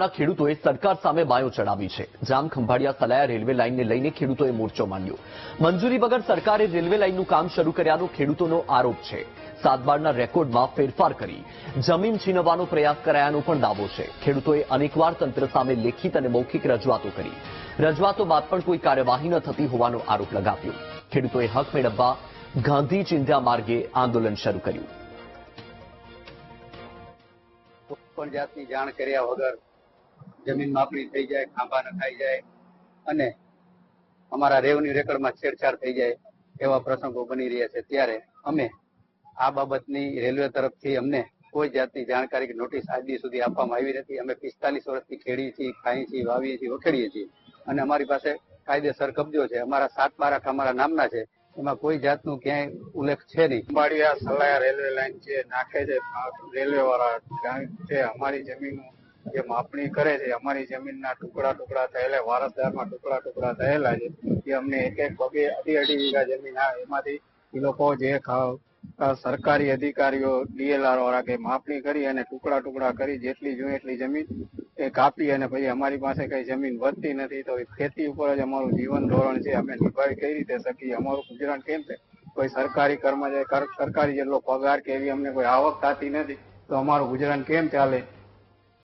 ગામના ખેડૂતોએ સરકાર સામે બાયો ચડાવી છે. જામ ખંભાળિયા સલાયા રેલવે લાઇનને લઈને ખેડૂતોએ મોરચો માંડ્યો. મંજૂરી વગર સરકારે રેલવે લાઇનનું કામ શરૂ કર્યાનો ખેડૂતોનો આરોપ છે. સાતબારના રેકોર્ડમાં ફેરફાર કરી. જમીન છીનવવાનો પ્રયાસ કરાયાનો પણ દાવો છે. ખેડૂતોએ અનેકવાર તંત્ર સામે લેખિત અને મૌખિક રજૂઆતો કરી. રજૂઆતો બાદ પણ કોઈ કાર્યવાહી ન થતી હોવાનો આરોપ લગાવ્યો. ખેડૂતોએ હક મેળવવા ગાંધી ચિંધ્યા માર્ગે આંદોલન શરૂ કર્યું. પણ જાતની જાણ કર્યા વગર જમીન માપણી થઈ જાય, ખાંભા નખાઈ જાય અને અમારા રેવન્યુ રેકર્ડમાં છેડછાડ થઈ જાય એવા પ્રસંગો બની રહ્યા છે. ત્યારે અમે આ બાબતની રેલવે તરફથી અમને કોઈ જાતની જાણકારી કે નોટિસ આજ સુધી આપવામાં આવી નથી. અમે પિસ્તાલીસ વર્ષથી ખેડીએ છીએ, ખાઈએ છીએ, વાવીએ છીએ, વખેડીએ છીએ અને અમારી પાસે કાયદેસર કબજો છે. અમારા સાત બારાક અમારા નામના છે. એમાં કોઈ જાતનું ક્યાંય ઉલ્લેખ છે નહીં. અંબાડિયા સલાયા રેલવે લાઈન છે, નાખે છે. રેલવે વાળા છે, અમારી જમીન જે માપણી કરે છે, અમારી જમીનના ટુકડા ટુકડા થયેલા, વારસદારમાં ટુકડા ટુકડા થયેલા છે, એ અમને એક એક પગે અઢી અઢી વીઘા જમીન આવે એમાંથી એ લોકો જે સરકારી અધિકારીઓ ડીએલઆર વાળા કે માપણી કરી અને ટુકડા ટુકડા કરી, જેટલી જોઈએ એટલી જમીન એ કાપી અને પછી અમારી પાસે કઈ જમીન વધતી નથી, તો ખેતી ઉપર જ અમારું જીવન ધોરણ છે, અમે નિભાવી કઈ રીતે શકીએ, અમારું ગુજરાન કેમ છે? કોઈ સરકારી કર્મચારી સરકારી જેટલો પગાર કે એવી અમને કોઈ આવક થતી નથી, તો અમારું ગુજરાન કેમ ચાલે?